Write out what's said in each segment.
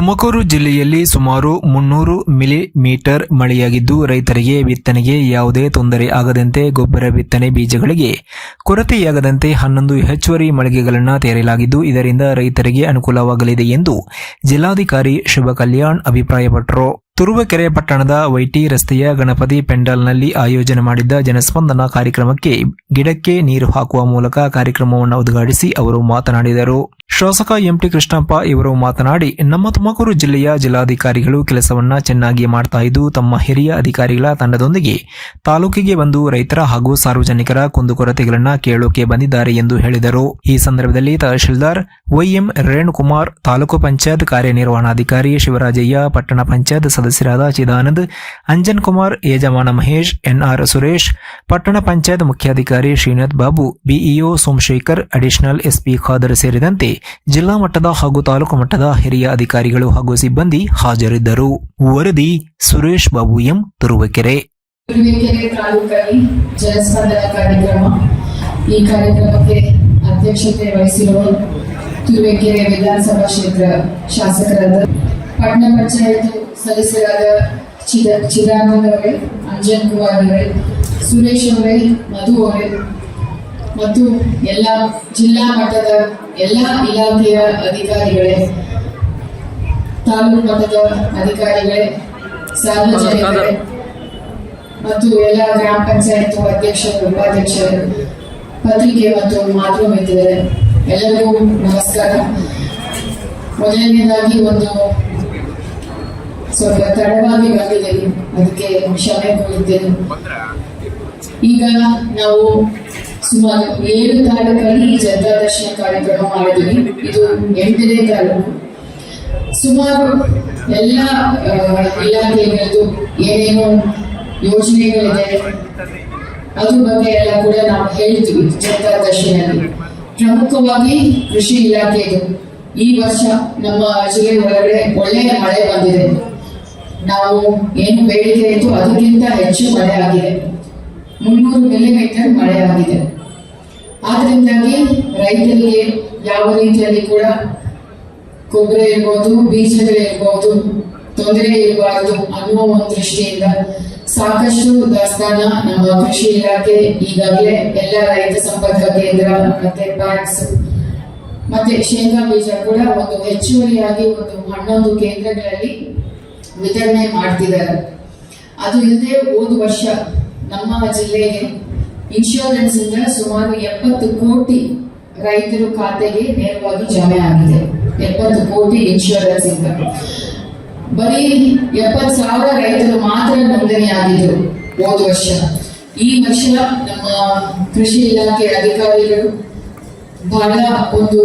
ತುಮಕೂರು ಜಿಲ್ಲೆಯಲ್ಲಿ ಸುಮಾರು ಮುನ್ನೂರು ಮಿಲಿ ಮೀಟರ್ ಮಳೆಯಾಗಿದ್ದು, ರೈತರಿಗೆ ಬಿತ್ತನೆಗೆ ಯಾವುದೇ ತೊಂದರೆ ಆಗದಂತೆ ಗೊಬ್ಬರ ಬಿತ್ತನೆ ಬೀಜಗಳಿಗೆ ಕೊರತೆಯಾಗದಂತೆ ಹನ್ನೊಂದು ಹೆಚ್ಚುವರಿ ಮಳಿಗೆಗಳನ್ನು ತೆರೆಯಲಾಗಿದ್ದು ಇದರಿಂದ ರೈತರಿಗೆ ಅನುಕೂಲವಾಗಲಿದೆ ಎಂದು ಜಿಲ್ಲಾಧಿಕಾರಿ ಶುಭ ಕಲ್ಯಾಣ್ ಅಭಿಪ್ರಾಯಪಟ್ಟರು ತುರುವೇಕೆರೆ ಪಟ್ಟಣದ ವೈಟಿ ರಸ್ತೆಯ ಗಣಪತಿ ಪೆಂಡಲ್ನಲ್ಲಿ ಆಯೋಜನೆ ಮಾಡಿದ್ದ ಜನಸ್ಪಂದನ ಕಾರ್ಯಕ್ರಮಕ್ಕೆ ಗಿಡಕ್ಕೆ ನೀರು ಹಾಕುವ ಮೂಲಕ ಕಾರ್ಯಕ್ರಮವನ್ನು ಉದ್ಘಾಟಿಸಿ ಅವರು ಮಾತನಾಡಿದರು. ಶಾಸಕ ಎಂಟಿ ಕೃಷ್ಣಪ್ಪ ಇವರು ಮಾತನಾಡಿ, ನಮ್ಮ ತುಮಕೂರು ಜಿಲ್ಲೆಯ ಜಿಲ್ಲಾಧಿಕಾರಿಗಳು ಕೆಲಸವನ್ನ ಚೆನ್ನಾಗಿ ಮಾಡ್ತಾ ಇದ್ದು, ತಮ್ಮ ಹಿರಿಯ ಅಧಿಕಾರಿಗಳ ತಂಡದೊಂದಿಗೆ ತಾಲೂಕಿಗೆ ಬಂದು ರೈತರ ಹಾಗೂ ಸಾರ್ವಜನಿಕರ ಕುಂದುಕೊರತೆಗಳನ್ನು ಕೇಳೋಕೆ ಬಂದಿದ್ದಾರೆ ಎಂದು ಹೇಳಿದರು. ಈ ಸಂದರ್ಭದಲ್ಲಿ ತಹಶೀಲ್ದಾರ್ ವೈಎಂ ರೇಣುಕುಮಾರ್, ತಾಲೂಕು ಪಂಚಾಯತ್ ಕಾರ್ಯನಿರ್ವಹಣಾಧಿಕಾರಿ ಶಿವರಾಜಯ್ಯ, ಪಟ್ಟಣ ಪಂಚಾಯತ್ ಸದಸ್ಯರಾದ ಚಿದಾನಂದ್, ಅಂಜನ್ ಕುಮಾರ್, ಯಜಮಾನ ಮಹೇಶ್, ಎನ್ಆರ್ ಸುರೇಶ್, ಪಟ್ಟಣ ಪಂಚಾಯತ್ ಮುಖ್ಯಾಧಿಕಾರಿ Srinath Babu, BEO Somashekhar, additional SP Khader ಸೇರಿದಂತೆ ಜಿಲ್ಲಾ ಮಟ್ಟದ ಹಾಗೂ ತಾಲೂಕು ಮಟ್ಟದ ಹಿರಿಯ ಅಧಿಕಾರಿಗಳು ಹಾಗೂ ಸಿಬ್ಬಂದಿ ಹಾಜರಿದ್ದರು. ವರದಿ ಸುರೇಶ್ ಬಾಬು ಎಂ. ತುರುವಕೆರೆ. ಈ ಕಾರ್ಯಕ್ರಮಕ್ಕೆ ಅಧ್ಯಕ್ಷತೆ ವಹಿಸಿರುವ ತುರುವೇಕೆರೆ ವಿಧಾನಸಭಾ ಕ್ಷೇತ್ರ ಶಾಸಕರಾದ ಪಟ್ಟಣ ಪಂಚಾಯತ್ ಸದಸ್ಯರಾದ ಚಿದ, ಚಿದಾನಂದ್ ಅವರೇ, ಅಂಜನ್ ಕುಮಾರ್ ಅವರೇ, ಸುರೇಶ್ ಅವರೇ, ಮಧು ಅವರೇ, ಮತ್ತು ಎಲ್ಲ ಜಿಲ್ಲಾ ಮಟ್ಟದ ಎಲ್ಲ ಇಲಾಖೆಯ ಅಧಿಕಾರಿಗಳೇ, ತಾಲೂಕು ಮಟ್ಟದ ಅಧಿಕಾರಿಗಳೇ, ಸಾರ್ವಜನಿಕರೇ, ಮತ್ತು ಎಲ್ಲ ಗ್ರಾಮ ಪಂಚಾಯತ್ ಅಧ್ಯಕ್ಷರು ಉಪಾಧ್ಯಕ್ಷರು ಪತ್ರಿಕೆ ಮತ್ತು ಮಾಧ್ಯಮ ಎಲ್ಲರಿಗೂ ನಮಸ್ಕಾರ. ಮೊದಲನೇದಾಗಿ ಒಂದು ಸ್ವಲ್ಪ ತಡವಾಗಿ ಅದಕ್ಕೆ ಕ್ಷಮೆ ಕೋರಿದ್ದೇನೆ. ಈಗ ನಾವು ಸುಮಾರು ಏಳು ತಾಲೂಕಲ್ಲಿ ಈ ಜನತಾ ದರ್ಶನ ಕಾರ್ಯಕ್ರಮ ಮಾಡಿದ್ವಿ ಇದು ಎಂಟನೇ ತಾಲೂಕು ಸುಮಾರು ಎಲ್ಲ ಇಲಾಖೆಗಳದ್ದು ಏನೇನು ಯೋಜನೆಗಳಿದೆ, ಅದ್ರ ಬಗ್ಗೆ ಎಲ್ಲ ಕೂಡ ನಾವು ಹೇಳ್ತೀವಿ ಜನತಾ ದರ್ಶನಲ್ಲಿ ಪ್ರಮುಖವಾಗಿ ಕೃಷಿ ಇಲಾಖೆದು ಈ ವರ್ಷ ನಮ್ಮ ಜಿಲ್ಲೆ ಒಳಗಡೆ ಒಳ್ಳೆಯ ಮಳೆ ಬಂದಿದೆ. ನಾವು ಏನು ಬೇಡಿಕೆ ಇತ್ತು ಅದಕ್ಕಿಂತ ಹೆಚ್ಚು ಮಳೆ ಆಗಿದೆ ಮುನ್ನೂರು ಮಿಲಿಮೀಟರ್ ಮಳೆ ಆಗಿದೆ ಆದ್ರಿಂದಾಗಿ ರೈತರಿಗೆ ಯಾವ ರೀತಿಯಲ್ಲಿ ಕೂಡ ಕೊಬ್ಬರಿ ಇರ್ಬೋದು ಬೀಜಗಳಿರ್ಬೋದು ತೊಂದರೆ ಇರಬಾರದು ಅನ್ನುವ ಒಂದು ದೃಷ್ಟಿಯಿಂದ ಸಾಕಷ್ಟು ದಾಸ್ತಾನ ನಮ್ಮ ಕೃಷಿ ಇಲಾಖೆ ಈಗಾಗಲೇ ಎಲ್ಲ ರೈತ ಸಂಪರ್ಕ ಕೇಂದ್ರ ಮತ್ತೆ ಪ್ಯಾಕ್ಸ್ ಮತ್ತೆ ಶೇಂಗಾ ಬೀಜ ಕೂಡ ಒಂದು ಹೆಚ್ಚುವರಿಯಾಗಿ ಒಂದು ಹನ್ನೊಂದು ಕೇಂದ್ರಗಳಲ್ಲಿ ವಿತರಣೆ ಮಾಡ್ತಿದ್ದಾರೆ. ಅದು ಇಲ್ಲದೆ ಹೋದ ವರ್ಷ ನಮ್ಮ ಜಿಲ್ಲೆಗೆ ಇನ್ಶೂರೆನ್ಸ್ ಇಂದ ಸುಮಾರು ಎಪ್ಪತ್ತು ಕೋಟಿ ರೈತರ ಖಾತೆಗೆ ನೇರವಾಗಿ ಜಮೆ ಆಗಿದೆ. ಎಪ್ಪತ್ತು ಕೋಟಿ ಇನ್ಶೂರೆನ್ಸ್ ಇಂದ. ಬರೀ ಎಪ್ಪತ್ತು ಸಾವಿರ ರೈತರು ಮಾತ್ರ ನೋಂದಣಿ ಆಗಿದ್ರು ಹೋದ ವರ್ಷ. ಈ ವರ್ಷ ನಮ್ಮ ಕೃಷಿ ಇಲಾಖೆ ಅಧಿಕಾರಿಗಳು ಬಹಳ ಒಂದು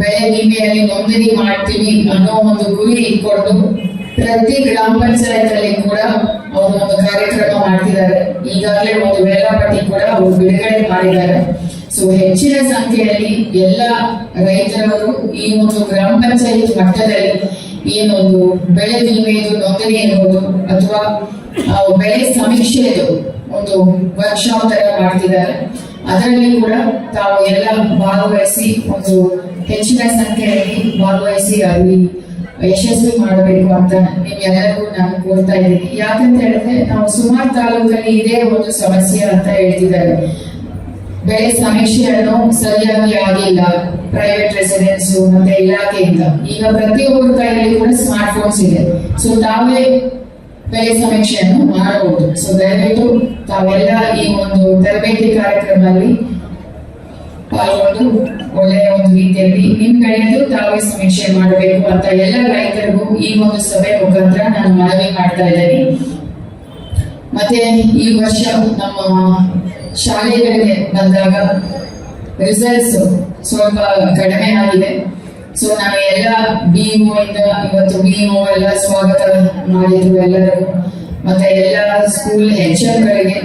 ಬೆಳೆ ವಿಮೆಯಲ್ಲಿ ನೋಂದಣಿ ಮಾಡ್ತೀವಿ ಅನ್ನೋ ಒಂದು ಗುರಿ ಇಟ್ಕೊಂಡು ಪ್ರತಿ ಗ್ರಾಮ ಪಂಚಾಯತ್ ಅಲ್ಲಿ ಕೂಡ ಅವರು ಒಂದು ಕಾರ್ಯಕ್ರಮ ಮಾಡ್ತಿದ್ದಾರೆ. ಈಗಾಗಲೇ ಒಂದು ವೇಳಾಪಟ್ಟಿ ಕೂಡ ಅವರು ಬಿಡುಗಡೆ ಮಾಡಿದ್ದಾರೆ. ಸೊ ಹೆಚ್ಚಿನ ಸಂಖ್ಯೆಯಲ್ಲಿ ಎಲ್ಲ ರೈತರವರು ಈ ಒಂದು ಗ್ರಾಮ ಪಂಚಾಯತ್ ಮಟ್ಟದಲ್ಲಿ ಏನೊಂದು ಬೆಳೆ ವಿಮೆಯದು ನೋಂದಣಿ ಇರ್ಬೋದು ಅಥವಾ ಬೆಳೆ ಸಮೀಕ್ಷೆದು ಒಂದು ವರ್ಕ್ಶಾಪ್ ತರ ಮಾಡ್ತಿದ್ದಾರೆ. ಅದರಲ್ಲಿ ಕೂಡ ತಾವು ಎಲ್ಲ ಭಾಗವಹಿಸಿ ಒಂದು ಹೆಚ್ಚಿನ ಸಂಖ್ಯೆಯಲ್ಲಿ ಭಾಗವಹಿಸಿ ಅಲ್ಲಿ ಯಶಸ್ವಿ ಮಾಡಬೇಕು ಅಂತ ನಿಮ್ಮೆಲ್ಲರಿಗೂ ನಾನು ಕೋರ್ತಾ ಇದ್ದೀನಿ. ಯಾಕಂತ ಹೇಳಿದ್ರೆ ನಾವು ಸುಮಾರು ತಾಲೂಕಲ್ಲಿ ಇದೇ ಒಂದು ಸಮಸ್ಯೆ ಅಂತ ಹೇಳ್ತಿದ್ದಾರೆ. ಬೆಳೆ ಸಮೀಕ್ಷೆಯನ್ನು ಸರಿಯಾಗಿ ಆಗಿಲ್ಲ. ಪ್ರೈವೇಟ್ ರೆಸಿಡೆನ್ಸ್ ಮತ್ತೆ ಇಲಾಖೆಯಿಂದ. ಈಗ ಪ್ರತಿಯೊಬ್ಬರ ಕೈಯಲ್ಲಿ ಕೂಡ ಸ್ಮಾರ್ಟ್ ಫೋನ್ಸ್ ಇದೆ. ಸೊ ತಾವೇ ಬೆಳೆ ಸಮೀಕ್ಷೆಯನ್ನು ಮಾಡಬಹುದು ಸೊ ದಯವಿಟ್ಟು ತಾವೆಲ್ಲ ಈ ಒಂದು ತರಬೇತಿ ಕಾರ್ಯಕ್ರಮದಲ್ಲಿ ಪಾಲ್ಗೊಂಡು ಒಳ್ಳೆಯ ಒಂದು ರೀತಿಯಲ್ಲಿ ನಿಮ್ ಕಡೆಯಿಂದ ತಾವೇ ಸಮೀಕ್ಷೆ ಮಾಡಬೇಕು ಅಂತ ಎಲ್ಲ ರೈತರಿಗೂ ಈ ಒಂದು ಸಭೆ ಮುಖಾಂತರ ನಾನು ಮನವಿ ಮಾಡ್ತಾ ಇದ್ದೇನೆ. ಮತ್ತೆ ಈ ವರ್ಷ ನಮ್ಮ ಶಾಲೆಗಳಿಗೆ ಬಂದಾಗ ರಿಸಲ್ಟ್ಸ್ ಸ್ವಲ್ಪ ಕಡಿಮೆ ಆಗಿದೆ. ಸೊ ನಾವು ಎಲ್ಲ ಬಿಇಒ ಇಂದ ಇವತ್ತು ಬಿಇಒ ಎಲ್ಲ ಸ್ವಾಗತ ಮಾಡಿದ್ರು ಎಲ್ಲರೂ ಮತ್ತೆ ಎಲ್ಲ ಸ್ಕೂಲ್ ಗಳಿಗೆ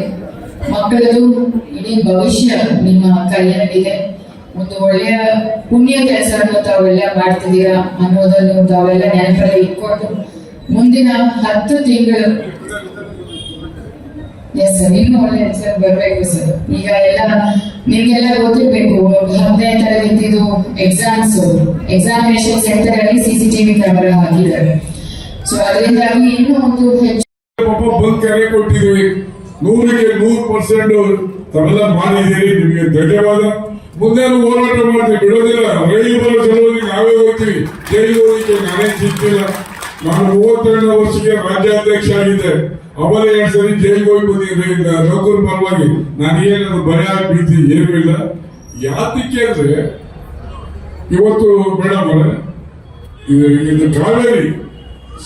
ಮಕ್ಕಳದು ಇಡೀ ಭವಿಷ್ಯ ನಿಮ್ಮ ಕೈಯಲ್ಲಿದೆ. ಒಂದು ಒಳ್ಳೆಯ ಪುಣ್ಯ ಕೆಲಸವನ್ನು ತಾವೆಲ್ಲ ಮಾಡ್ತಿದ್ದೀರಾ ಅನ್ನೋದನ್ನು ತಾವೆಲ್ಲ ನೆನಪಲ್ಲಿ ಇಟ್ಕೊಂಡು ಮುಂದಿನ ಹತ್ತು ತಿಂಗಳು ಎಸ್ ಸರ್ ಇನ್ನೂ ಒಳ್ಳೆ ಹೆಸರು ಬರಬೇಕು ಸರ್ ಈಗ ಎಲ್ಲ ನಿಮ್ಗೆಲ್ಲ ಗೊತ್ತಿರ್ಬೇಕು ಹತ್ತನೇ ತರಗತಿದು ಎಕ್ಸಾಮ್ಸ್ ಎಕ್ಸಾಮಿನೇಷನ್ ಸೆಂಟರ್ ಅಲ್ಲಿ ಸಿಸಿಟಿವಿ ಕ್ಯಾಮೆರಾ ಹಾಕಿದ್ದಾರೆ. ಸೊ ಅದರಿಂದಾಗಿ ಇನ್ನೂ ಒಂದು ಹೆಚ್ಚು ಕರೆ ಕೊಟ್ಟಿದ್ವಿ. ನೂರಕ್ಕೆ ನೂರು ಪರ್ಸೆಂಟ್ ತಾವೆಲ್ಲ ಮಾಡಿದ್ದೀರಿ ನಿಮಗೆ ಧನ್ಯವಾದ. ಮುಂದೆ ಹೋರಾಟ ಮಾಡ್ತೀವಿ. ಬಿಡೋದಿಲ್ಲ. ರೈಲು ಬರೋ ನಾವೇ ಹೋಗ್ತೀವಿ. ಜೈಲು ಹೋಗಿಕ್ಕೆ ನಾನೇ ಸಿಕ್ಕಿಲ್ಲ ನಾನು ಮೂವತ್ತೆರಡನೇ ವರ್ಷಕ್ಕೆ ರಾಜ್ಯಾಧ್ಯಕ್ಷ ಆಗಿದ್ದೆ. ಅವರೇ ಎರಡು ಸರಿ ಜೈಲಿಗೆ ಹೋಗಿ ಬಂದಿದ್ದೆ ನೌಕರ ಪರವಾಗಿ. ನನಗೇನು ಭಯ ಭೀತಿ ಏನೂ ಇಲ್ಲ. ಯಾತಕ್ಕೆ ಅಂದ್ರೆ, ಇವತ್ತು ಮೇಡಮ್ ಅವರೇ ಇದು ಕಾವೇರಿ.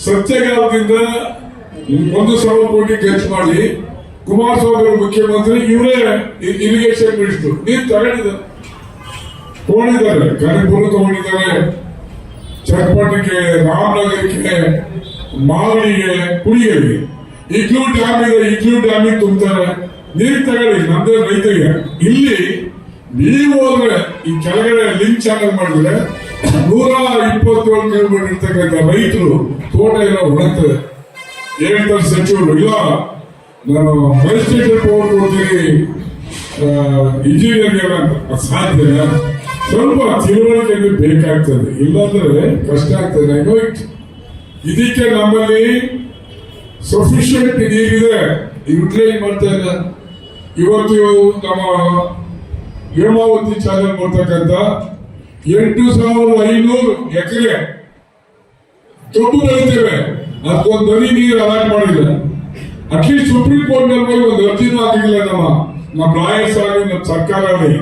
ಸತ್ಯಗಾಲದಿಂದ ಒಂದು ಸಾವಿರ ಕೋಟಿ ಖರ್ಚು ಮಾಡಿ ಕುಮಾರಸ್ವಾಮಿ ಮುಖ್ಯಮಂತ್ರಿ, ಇವರೇ ಇರಿಗೇಷನ್ ಮಿನಿಸ್ಟರ್ ನೀರು ತಗೊಂಡಿದ್ದಾರೆ ತಗೊಂಡಿದ್ದಾರೆ. ಕನಕಪುರ ತಗೊಂಡಿದ್ದಾರೆ. ಚಟ್ಪಟಿಗೆ ರಾಮನಗರಕ್ಕೆ ಮಾಗಡಿಗೆ ಕುಡಿಯರಿಗೆ ಇಗ್ಲೂ ಡ್ಯಾಮ್ ಇದೆ ಇಗ್ಲೂ ಡ್ಯಾಮಿಗೆ ತುಂಬ್ತಾರೆ. ನೀರು ತಗೊಳ್ಳಿ, ನಮ್ದೇ ರೈತರಿಗೆ. ಇಲ್ಲಿ ನೀವು ಹೋದ್ರೆ ಈ ಕೆಳಗಡೆ ಲಿಂಕ್ ಚಾನಲ್ ಮಾಡಿದ್ರೆ ನೂರ ಇಪ್ಪತ್ತೇಳು ಕಿಲೋಮೀಟರ್ ಇರ್ತಕ್ಕಂಥ ರೈತರು ತೋಟ ಎಲ್ಲ ಒಣಗ್ತದೆ. ಹೇಳ್ತಾರೆ ಸಚಿವರು? ಇಲ್ಲ, ನಾನು ಮೆಜಿಸ್ಟ್ರೇಟರ್ ಪವರ್ ಕೊಡ್ತೀನಿ ಇಂಜಿನಿಯರ್ಗೆ ಅಂತ. ಸಾಧ್ಯ ಸ್ವಲ್ಪ ತಿಳುವಳಿಕೆ ಬೇಕಾಗ್ತದೆ. ಇಲ್ಲಾಂದ್ರೆ ಕಷ್ಟ ಆಗ್ತದೆ. ಇದಕ್ಕೆ ನಮ್ಮಲ್ಲಿ ಸಫಿಶಿಯಂಟ್ ನೀರಿದೆ ಯುಟಿಲೈಸ್ ಮಾಡ್ತಾ ಇಲ್ಲ. ಇವತ್ತು ನಮ್ಮ ಹೇಮಾವತಿ ಚಾನಲ್ ಬರ್ತಕ್ಕಂಥ ಎಂಟು ಸಾವಿರದ ಐನೂರು ಎಕರೆ ಕಬ್ಬು ಬೆಳಿತೇವೆ ಅದಕ್ಕೊಂದು ದನಿ ನೀರು ಅಲಾಟ್ ಮಾಡಿಲ್ಲ. ಅಟ್ಲೀಸ್ಟ್ ಸುಪ್ರೀಂ ಕೋರ್ಟ್ನಲ್ಲಿ ಒಂದು ಅರ್ಜಿನೂ ಆಗಿಲ್ಲ ನಮ್ಮ ನಮ್ಮ ಲಾಯರ್ಸ್ ಆಗಲಿ ನಮ್ಮ ಸರ್ಕಾರ ಆಗಲಿ.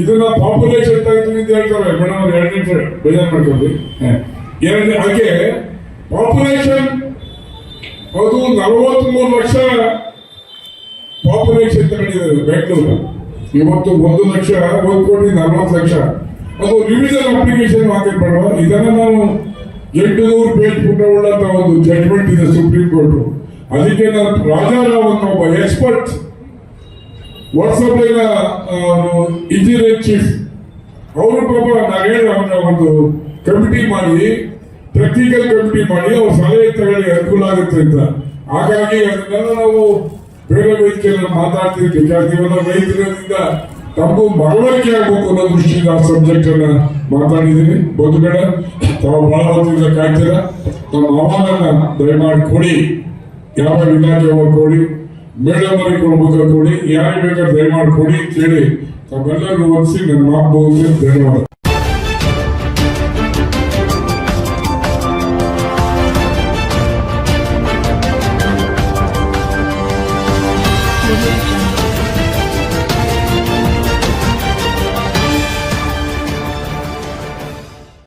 ಇದನ್ನ ಪಾಪ್ಯುಲೇಷನ್ ತೆಗೆದು ಅಂತ ಹೇಳ್ತಾರೆ. ಮೇಡಮ್, ಎರಡನೇ ಬೇಜಾರು ಮಾಡ್ಕೊಳ್ಳಿ. ಎರಡನೇ, ಹಾಗೆ ಪಾಪ್ಯುಲೇಷನ್ ಅದು ನಲವತ್ಮೂರು ಲಕ್ಷ ಪಾಪ್ಯುಲೇಷನ್ ತಗೊಂಡಿದ್ದಾರೆ ಬೆಂಗಳೂರು ಇವತ್ತು ಒಂದು ಲಕ್ಷ, ಒಂದು ಕೋಟಿ ನಲವತ್ತು ಲಕ್ಷ. ಅದು ರಿವಿಷನ್ ಅಪ್ಲಿಕೇಶನ್ ಹಾಕಿರ್ಬೇಡ ಇದನ್ನ ನಾವು ಎಂಟು ನೂರು ಪೇಜ್ ಪುಟವುಳ್ಳಂತ ಒಂದು ಜಡ್ಜ್ಮೆಂಟ್ ಇದೆ ಸುಪ್ರೀಂ ಕೋರ್ಟ್ ಅದಕ್ಕೆ ನಾನು ರಾಜಾರಾವ್ ಅಂತ ಒಬ್ಬ ಎಕ್ಸ್ಪರ್ಟ್ ವಾಟ್ಸಪ್ ಇಂಜಿನಿಯರ್ ಚೀಫ್ ಅವರು ಪಾಪ ನಾನು ಹೇಳಿ ಅವನ ಒಂದು ಕಮಿಟಿ ಮಾಡಿ ಟೆಕ್ನಿಕಲ್ ಕಮಿಟಿ ಮಾಡಿ ಅವ್ರ ಸಲಹೆ ತಗೊಳ್ಳಿ ಅನುಕೂಲ ಆಗುತ್ತೆ ಅಂತ. ಹಾಗಾಗಿ ಅದನ್ನೆಲ್ಲ ನಾವು ಬೇರೆ ಮಾತಾಡ್ತೀವಿ ಇವೆಲ್ಲ ರೈತರಿಂದ ತಮಗೂ ಮನವರಿಕೆ ಆಗಬೇಕು ಅನ್ನೋ ದೃಷ್ಟಿಯಿಂದ ಆ ಸಬ್ಜೆಕ್ಟ್ ಅನ್ನ ಮಾತಾಡಿದ್ದೀನಿ. ಬಂಧುಗಳ ತಾವು ಬಹಳ ಹೊತ್ತಿಂದ ಕಾಯ್ತೀರ? ತಮ್ಮ ಅಹವಾಲನ್ನ ದಯಮಾಡಿ ಕೊಡಿ. ಯಾವ ಇಲಾಖೆ ಕೊಡಿ. ಮೇಡಮ್ ಅವರಿಗೆ ಕೊಡ್ಬೇಕು ಕೊಡಿ. ಯಾರಿಗೆ ಬೇಕಾದ್ರೆ ದಯಮಾಡಿ ಕೊಡಿ ಅಂತೇಳಿ ತಮ್ಮೆಲ್ಲರಿಗೂ ಒಲಿಸಿ ನನ್ನ ಮಾತು ಧನ್ಯವಾದ.